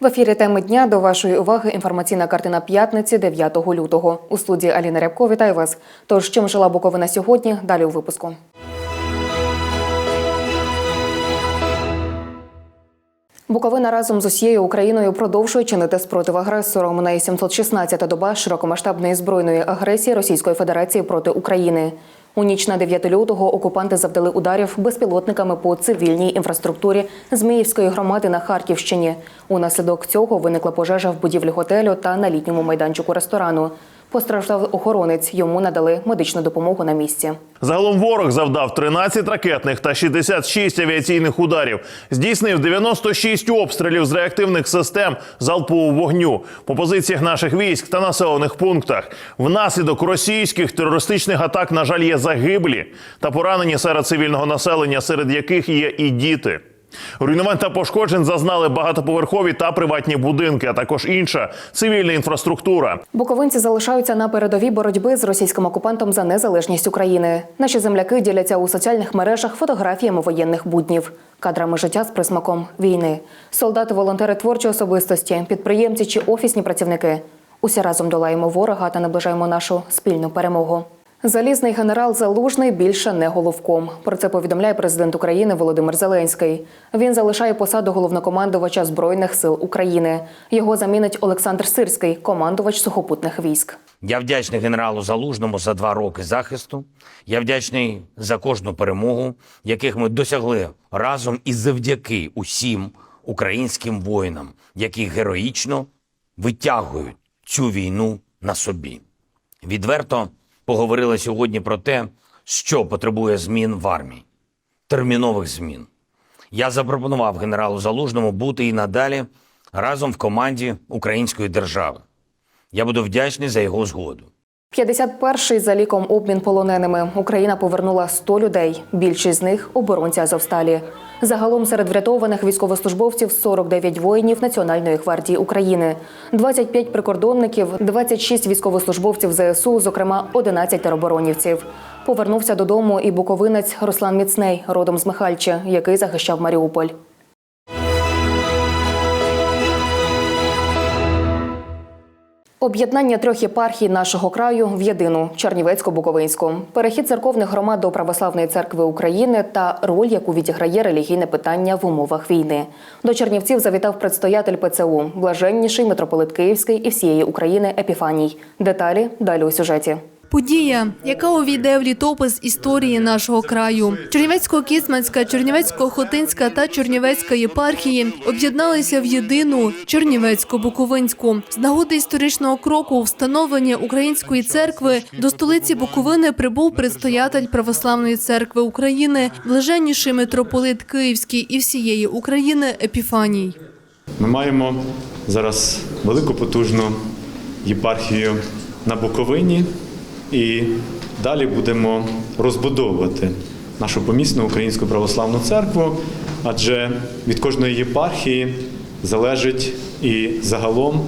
В ефірі теми дня до вашої уваги інформаційна картина п'ятниці 9 лютого. У студії Аліна Рябко вітаю вас. Тож чим жила Буковина сьогодні? Далі у випуску. Буковина разом з усією Україною продовжує чинити спротив агресору. Минає 716-та доба широкомасштабної збройної агресії Російської Федерації проти України. У ніч на 9 лютого окупанти завдали ударів безпілотниками по цивільній інфраструктурі Зміївської громади на Харківщині. Унаслідок цього виникла пожежа в будівлі готелю та на літньому майданчику ресторану. Постраждав охоронець. Йому надали медичну допомогу на місці. Загалом ворог завдав 13 ракетних та 66 авіаційних ударів. Здійснив 96 обстрілів з реактивних систем залпового вогню по позиціях наших військ та населених пунктах. Внаслідок російських терористичних атак, на жаль, є загиблі та поранені серед цивільного населення, серед яких є і діти. Руйнувань та пошкоджень зазнали багатоповерхові та приватні будинки, а також інша цивільна інфраструктура. Буковинці залишаються на передовій боротьби з російським окупантом за незалежність України. Наші земляки діляться у соціальних мережах фотографіями воєнних буднів, кадрами життя з присмаком війни. Солдати, волонтери творчої особистості, підприємці чи офісні працівники. Усі разом долаємо ворога та наближаємо нашу спільну перемогу. Залізний генерал Залужний більше не головком. Про це повідомляє президент України Володимир Зеленський. Він залишає посаду головнокомандувача збройних сил України. Його замінить Олександр Сирський, командувач сухопутних військ. Я вдячний генералу Залужному за два роки захисту. Я вдячний за кожну перемогу, яких ми досягли разом і завдяки усім українським воїнам, які героїчно витягують цю війну на собі. Відверто поговорили сьогодні про те, що потребує змін в армії, термінових змін. Я запропонував генералу Залужному бути і надалі разом в команді української держави. Я буду вдячний за його згоду. 51-й за ліком обмін полоненими. Україна повернула 100 людей. Більшість з них оборонці Азовсталі. Загалом серед врятованих військовослужбовців 49 воїнів Національної гвардії України, 25 прикордонників, 26 військовослужбовців ЗСУ, зокрема 11 тероборонівців. Повернувся додому і буковинець Руслан Міцней, родом з Михальча, який захищав Маріуполь. Об'єднання трьох єпархій нашого краю в єдину Чернівецько-Буковинську, перехід церковних громад до Православної церкви України та роль, яку відіграє релігійне питання в умовах війни. До Чернівців завітав предстоятель ПЦУ, блаженніший митрополит Київський і всієї України Епіфаній. Деталі далі у сюжеті. Подія, яка увійде в літопис історії нашого краю. Чернівецько-Кіцманська, Чернівецько-Хотинська та Чернівецька єпархії об'єдналися в єдину Чернівецько-Буковинську. З нагоди історичного кроку встановлення української церкви до столиці Буковини прибув предстоятель Православної церкви України, блаженніший митрополит Київський і всієї України Епіфаній. Ми маємо зараз велику потужну єпархію на Буковині і далі будемо розбудовувати нашу помісну українську православну церкву, адже від кожної єпархії залежить і загалом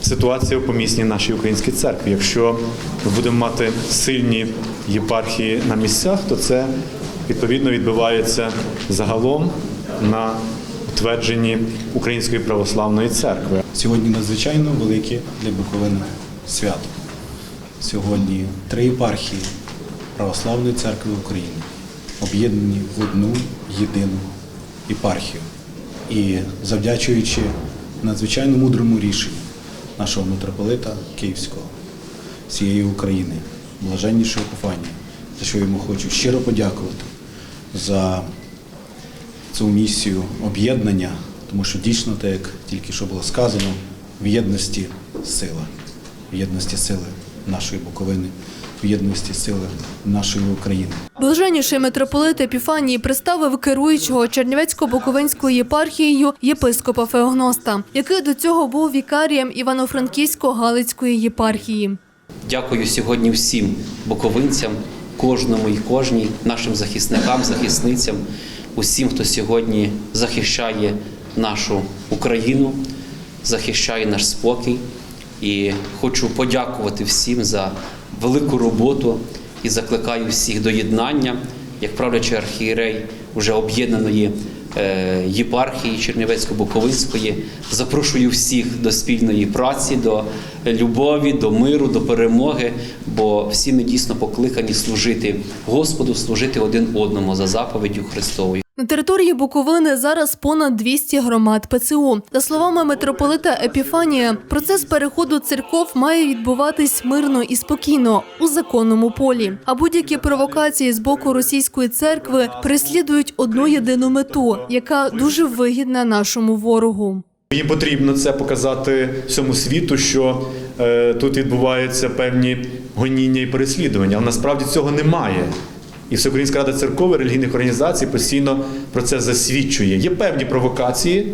ситуація в помісній нашій українській церкві. Якщо ми будемо мати сильні єпархії на місцях, то це відповідно відбувається загалом на утвердженні Української православної церкви. Сьогодні надзвичайно велике для Буковини свято. Сьогодні три єпархії Православної церкви України об'єднані в одну єдину єпархію. І завдячуючи надзвичайно мудрому рішенню нашого митрополита Київського, всієї України, блаженнішого Епіфанія, за що йому хочу щиро подякувати за цю місію об'єднання, тому що дійсно, так як тільки що було сказано, в єдності сила, в єдності сили нашої Буковини, в єдності сили нашої України. Блаженніший митрополит Епіфаній представив керуючого Чернівецько-Буковинською єпархією єпископа Феогноста, який до цього був вікарієм Івано-Франківсько-Галицької єпархії. Дякую сьогодні всім буковинцям, кожному і кожній, нашим захисникам, захисницям, усім, хто сьогодні захищає нашу Україну, захищає наш спокій. І хочу подякувати всім за велику роботу і закликаю всіх до єднання, як правлячий архієрей вже об'єднаної е, єпархії Чернівецько-Буковинської. Запрошую всіх до спільної праці, до любові, до миру, до перемоги, бо всі ми дійсно покликані служити Господу, служити один одному за заповіддю Христовою. На території Буковини зараз понад 200 громад ПЦУ. За словами митрополита Епіфанія, процес переходу церков має відбуватись мирно і спокійно у законному полі. А будь-які провокації з боку російської церкви переслідують одну єдину мету, яка дуже вигідна нашому ворогу. Їм потрібно це показати всьому світу, що е, тут відбуваються певні гоніння і переслідування. Але насправді цього немає. І Всеукраїнська рада церков і релігійних організацій постійно про це засвідчує. Є певні провокації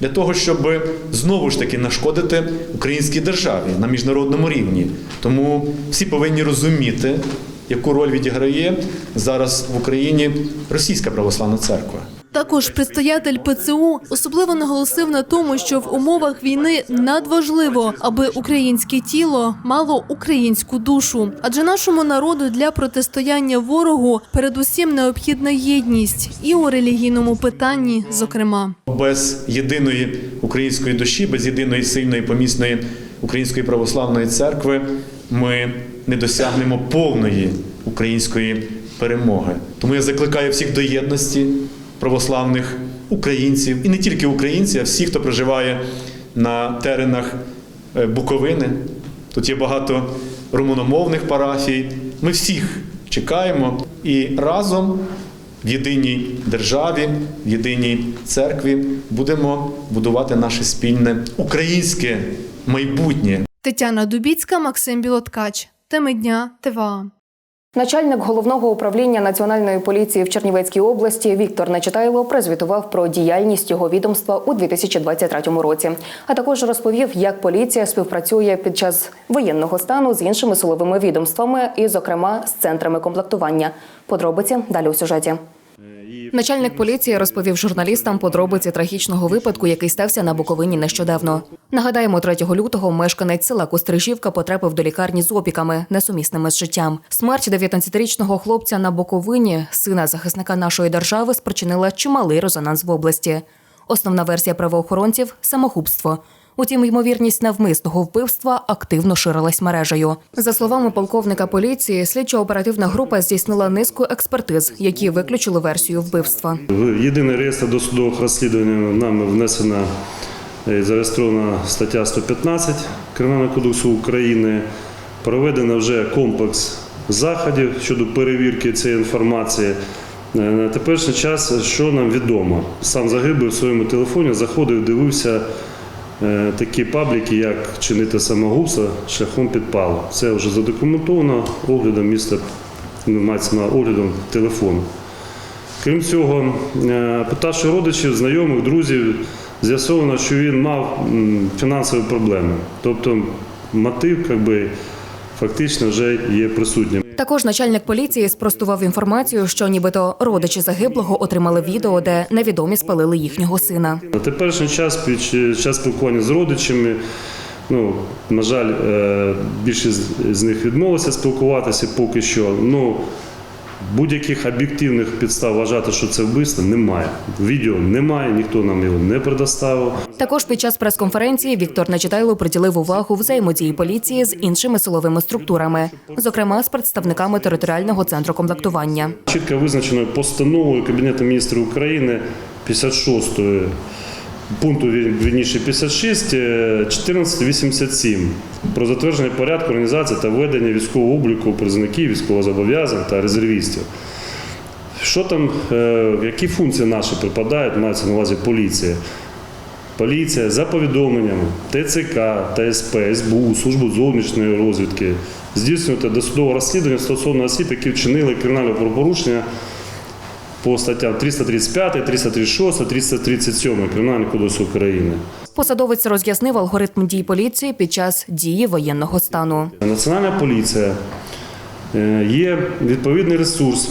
для того, щоб знову ж таки нашкодити українській державі на міжнародному рівні. Тому всі повинні розуміти, яку роль відіграє зараз в Україні Російська православна церква. Також предстоятель ПЦУ особливо наголосив на тому, що в умовах війни надважливо, аби українське тіло мало українську душу. Адже нашому народу для протистояння ворогу передусім необхідна єдність і у релігійному питанні, зокрема. Без єдиної української душі, без єдиної сильної помісної української православної церкви ми не досягнемо повної української перемоги. Тому я закликаю всіх до єдності православних українців і не тільки українців, а всіх, хто проживає на теренах е, Буковини. Тут є багато румуномовних парафій. Ми всіх чекаємо і разом в єдиній державі, в єдиній церкві будемо будувати наше спільне українське майбутнє. Тетяна Дубіцька, Максим Білоткач. Теми дня ТВА. Начальник головного управління національної поліції в Чернівецькій області Віктор Нечитайло прозвітував про діяльність його відомства у 2023 році, а також розповів, як поліція співпрацює під час воєнного стану з іншими силовими відомствами, і, зокрема, з центрами комплектування. Подробиці далі у сюжеті. Начальник поліції розповів журналістам подробиці трагічного випадку, який стався на Буковині нещодавно. Нагадаємо, 3 лютого мешканець села Кострижівка потрапив до лікарні з опіками, несумісними з життям. Смерть 19-річного хлопця на Буковині, сина захисника нашої держави, спричинила чималий резонанс в області. Основна версія правоохоронців самогубство. Утім, ймовірність навмисного вбивства активно ширилась мережею. За словами полковника поліції, слідчо-оперативна група здійснила низку експертиз, які виключили версію вбивства. В єдиний реєстр досудових розслідувань нами внесена і зареєстрована стаття 115 Кримінального кодексу України. Проведено вже комплекс заходів щодо перевірки цієї інформації. Е, На теперішній час, що нам відомо, сам загиблий в своєму телефоні заходив, дивився е, такі пабліки, як чинити самогубство шляхом підпалу. Це вже задокументовано оглядом міста, ну, мається оглядом телефону. Крім цього, е, питавши родичів, знайомих, друзів, з'ясовано, що він мав фінансові проблеми. Тобто мотив, якби, фактично вже є присутнім. Також начальник поліції спростував інформацію, що нібито родичі загиблого отримали відео, де невідомі спалили їхнього сина. На теперішній час, під час спілкування з родичами, ну, на жаль, е, більшість з них відмовилися спілкуватися поки що. Ну, будь-яких об'єктивних підстав вважати, що це вбивство, немає. Відео немає, ніхто нам його не предоставив. Також під час прес-конференції Віктор Нечитайло приділив увагу взаємодії поліції з іншими силовими структурами, зокрема з представниками територіального центру комплектування. Чітко визначено постановою Кабінету міністрів України 56 пункту вірніше 56 е, 1487 про затвердження порядку організації та ведення військового обліку призовників, військовозобов'язаних та резервістів. Що там, е, які функції наші припадають, мається на увазі поліція. Поліція за повідомленнями ТЦК, ТСП, СБУ, Службу зовнішньої розвідки здійснювати досудове розслідування стосовно осіб, які вчинили кримінальне правопорушення по статтям 335, 336, 337 Кримінального кодексу України. Посадовець роз'яснив алгоритм дій поліції під час дії воєнного стану. Національна поліція е, є відповідний ресурс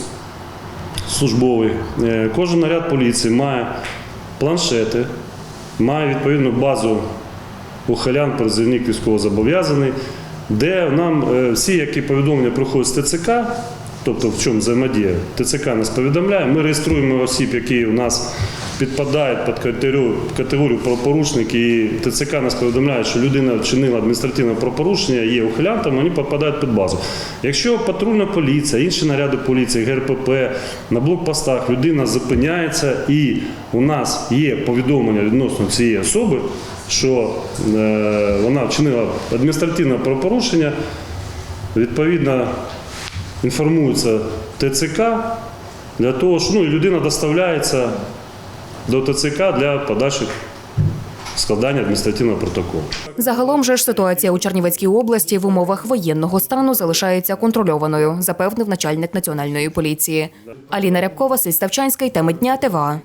службовий. Е, Кожен наряд поліції має планшети, має відповідну базу ухилян, призовник військовозобов'язаний, де нам е, всі, які повідомлення проходять з ТЦК, тобто в чому взаємодія, ТЦК нас повідомляє, ми реєструємо осіб, які у нас підпадають під категорію, категорію правопорушники, і ТЦК нас повідомляє, що людина вчинила адміністративне правопорушення, є ухилянтом, вони підпадають під базу. Якщо патрульна поліція, інші наряди поліції, ГРПП на блокпостах людина зупиняється, і у нас є повідомлення відносно цієї особи, що е, вона вчинила адміністративне правопорушення, відповідно інформується ТЦК для того, що ну, і людина доставляється до ТЦК для подальших складання адміністративного протоколу. Загалом же ж ситуація у Чернівецькій області в умовах воєнного стану залишається контрольованою, запевнив начальник національної поліції. Аліна Рябкова, Василь Ставчанський, теми дня ТВА.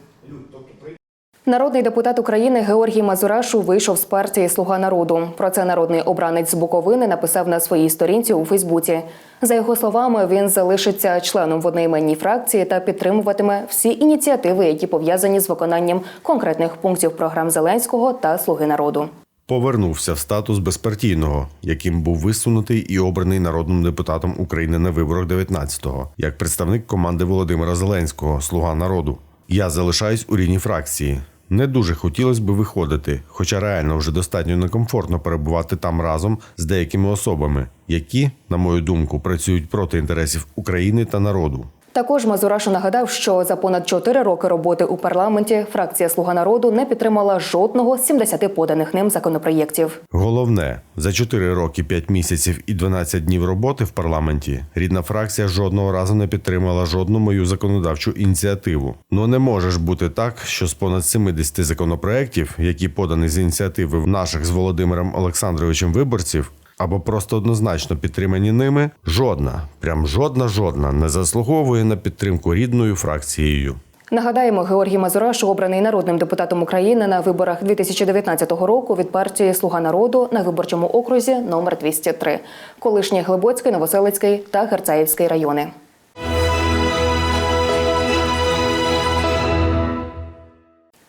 Народний депутат України Георгій Мазурашу вийшов з партії Слуга народу. Про це народний обранець з Буковини написав на своїй сторінці у Фейсбуці. За його словами, він залишиться членом в одноіменній фракції та підтримуватиме всі ініціативи, які пов'язані з виконанням конкретних пунктів програм Зеленського та Слуги народу. Повернувся в статус безпартійного, яким був висунутий і обраний народним депутатом України на виборах 19-го, як представник команди Володимира Зеленського, слуга народу. Я залишаюсь у рідній фракції. Не дуже хотілося б виходити, хоча реально вже достатньо некомфортно перебувати там разом з деякими особами, які, на мою думку, працюють проти інтересів України та народу. Також Мазурашу нагадав, що за понад 4 роки роботи у парламенті фракція Слуга народу не підтримала жодного з 70 поданих ним законопроєктів. Головне, за 4 роки, 5 місяців і 12 днів роботи в парламенті рідна фракція жодного разу не підтримала жодну мою законодавчу ініціативу. Ну не може ж бути так, що з понад 70 законопроєктів, які подані з ініціативи наших з Володимиром Олександровичем виборців, або просто однозначно підтримані ними, жодна, прям жодна жодна не заслуговує на підтримку рідною фракцією. Нагадаємо, Георгій Мазураш обраний народним депутатом України на виборах 2019 року від партії Слуга народу на виборчому окрузі номер 203, колишній Глибоцький, Новоселицький та Герцаївський райони.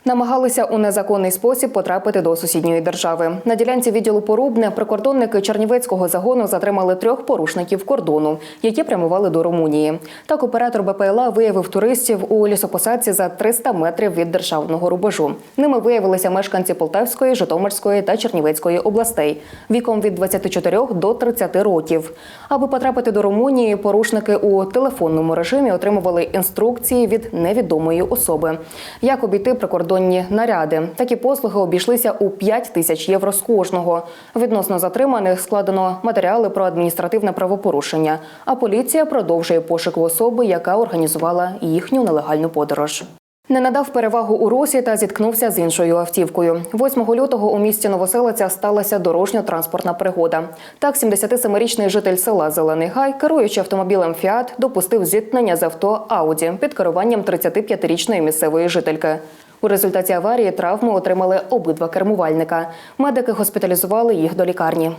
Намагалися у незаконний спосіб потрапити до сусідньої держави. На ділянці відділу Порубне прикордонники Чернівецького загону затримали трьох порушників кордону, які прямували до Румунії. Так оператор БПЛА виявив туристів у лісопосадці за 300 метрів від державного рубежу. Ними виявилися мешканці Полтавської, Житомирської та Чернівецької областей віком від 24 до 30 років. Аби потрапити до Румунії, порушники у телефонному режимі отримували інструкції від невідомої особи. Як обійти прикордонні наряди? Такі послуги обійшлися у 5 тисяч євро з кожного. Відносно затриманих складено матеріали про адміністративне правопорушення. А поліція продовжує пошук особи, яка організувала їхню нелегальну подорож. Не надав перевагу у русі та зіткнувся з іншою автівкою. 8 лютого у місті Новоселиця сталася дорожньо-транспортна пригода. Так, 77-річний житель села Зелений Гай, керуючи автомобілем Фіат, допустив зіткнення з авто Ауді під керуванням 35-річної місцевої жительки. У результаті аварії травми отримали обидва кермувальника. Медики госпіталізували їх до лікарні.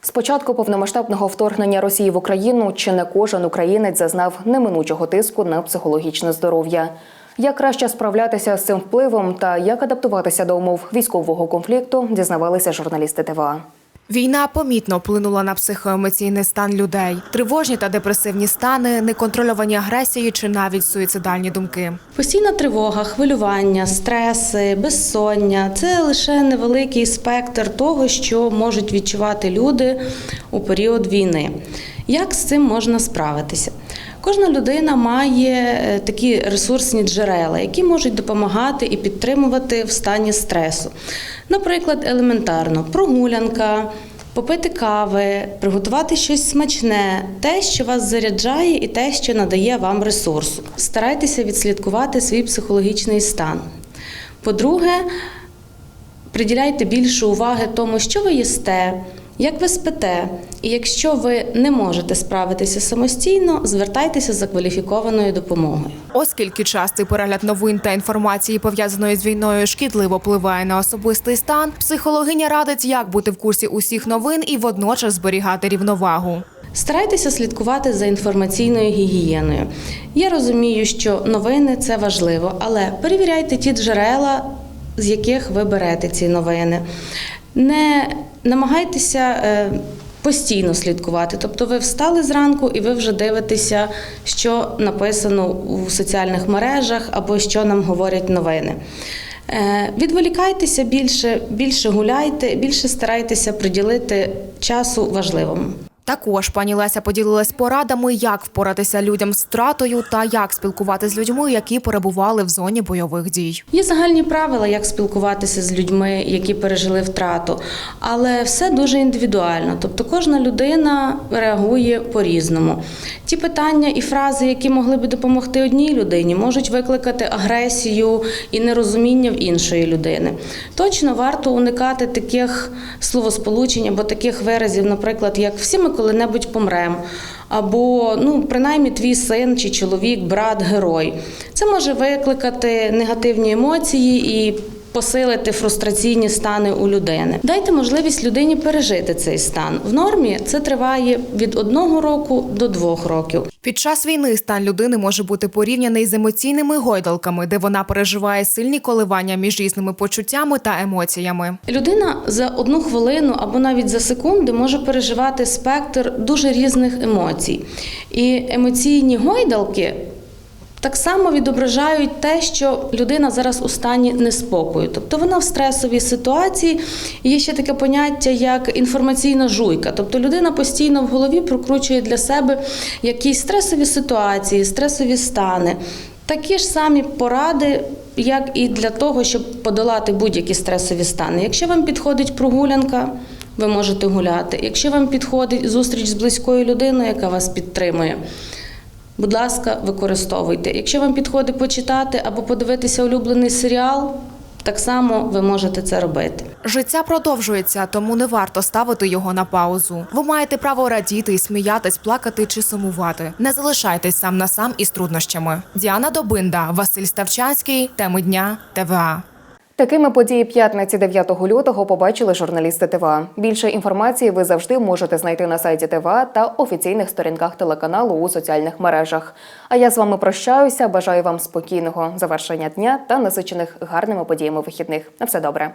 З початку повномасштабного вторгнення Росії в Україну чи не кожен українець зазнав неминучого тиску на психологічне здоров'я. Як краще справлятися з цим впливом та як адаптуватися до умов військового конфлікту, дізнавалися журналісти ТВА. Війна помітно вплинула на психоемоційний стан людей. Тривожні та депресивні стани, неконтрольовані агресії чи навіть суїцидальні думки. Постійна тривога, хвилювання, стреси, безсоння це лише невеликий спектр того, що можуть відчувати люди у період війни. Як з цим можна справитися? Кожна людина має е, такі ресурсні джерела, які можуть допомагати і підтримувати в стані стресу. Наприклад, елементарно прогулянка, попити кави, приготувати щось смачне, те, що вас заряджає, і те, що надає вам ресурсу. Старайтеся відслідкувати свій психологічний стан. По-друге, приділяйте більше уваги тому, що ви їсте, як ви спите. І якщо ви не можете справитися самостійно, звертайтеся за кваліфікованою допомогою. Оскільки частий перегляд новин та інформації, пов'язаної з війною, шкідливо впливає на особистий стан, психологиня радить, як бути в курсі усіх новин і водночас зберігати рівновагу. Старайтеся слідкувати за інформаційною гігієною. Я розумію, що новини це важливо, але перевіряйте ті джерела, з яких ви берете ці новини. Не намагайтеся е, постійно слідкувати. Тобто ви встали зранку і ви вже дивитеся, що написано у соціальних мережах або що нам говорять новини. Е, Відволікайтеся більше, більше гуляйте, більше старайтеся приділити часу важливому. Також пані Леся поділилась порадами, як впоратися людям з втратою та як спілкуватися з людьми, які перебували в зоні бойових дій. Є загальні правила, як спілкуватися з людьми, які пережили втрату, але все дуже індивідуально. Тобто кожна людина реагує по-різному. Ті питання і фрази, які могли би допомогти одній людині, можуть викликати агресію і нерозуміння в іншої людини. Точно варто уникати таких словосполучень або таких виразів, наприклад, як всі ми коли-небудь помремо. Або ну, принаймні твій син чи чоловік, брат, герой. Це може викликати негативні емоції і посилити фрустраційні стани у людини. Дайте можливість людині пережити цей стан. В нормі це триває від одного року до двох років. Під час війни стан людини може бути порівняний з емоційними гойдалками, де вона переживає сильні коливання між різними почуттями та емоціями. Людина за одну хвилину або навіть за секунди може переживати спектр дуже різних емоцій. І емоційні гойдалки так само відображають те, що людина зараз у стані неспокою. Тобто вона в стресовій ситуації. Є ще таке поняття, як інформаційна жуйка. Тобто людина постійно в голові прокручує для себе якісь стресові ситуації, стресові стани. Такі ж самі поради, як і для того, щоб подолати будь-які стресові стани. Якщо вам підходить прогулянка, ви можете гуляти. Якщо вам підходить зустріч з близькою людиною, яка вас підтримує, будь ласка, використовуйте. Якщо вам підходить почитати або подивитися улюблений серіал, так само ви можете це робити. Життя продовжується, тому не варто ставити його на паузу. Ви маєте право радіти сміятись, плакати чи сумувати. Не залишайтесь сам на сам із труднощами. Діана Добинда, Василь Ставчанський, теми дня ТВА. Такими події п'ятниці 9 лютого побачили журналісти ТВА. Більше інформації ви завжди можете знайти на сайті ТВА та офіційних сторінках телеканалу у соціальних мережах. А я з вами прощаюся. Бажаю вам спокійного завершення дня та насичених гарними подіями вихідних. На все добре.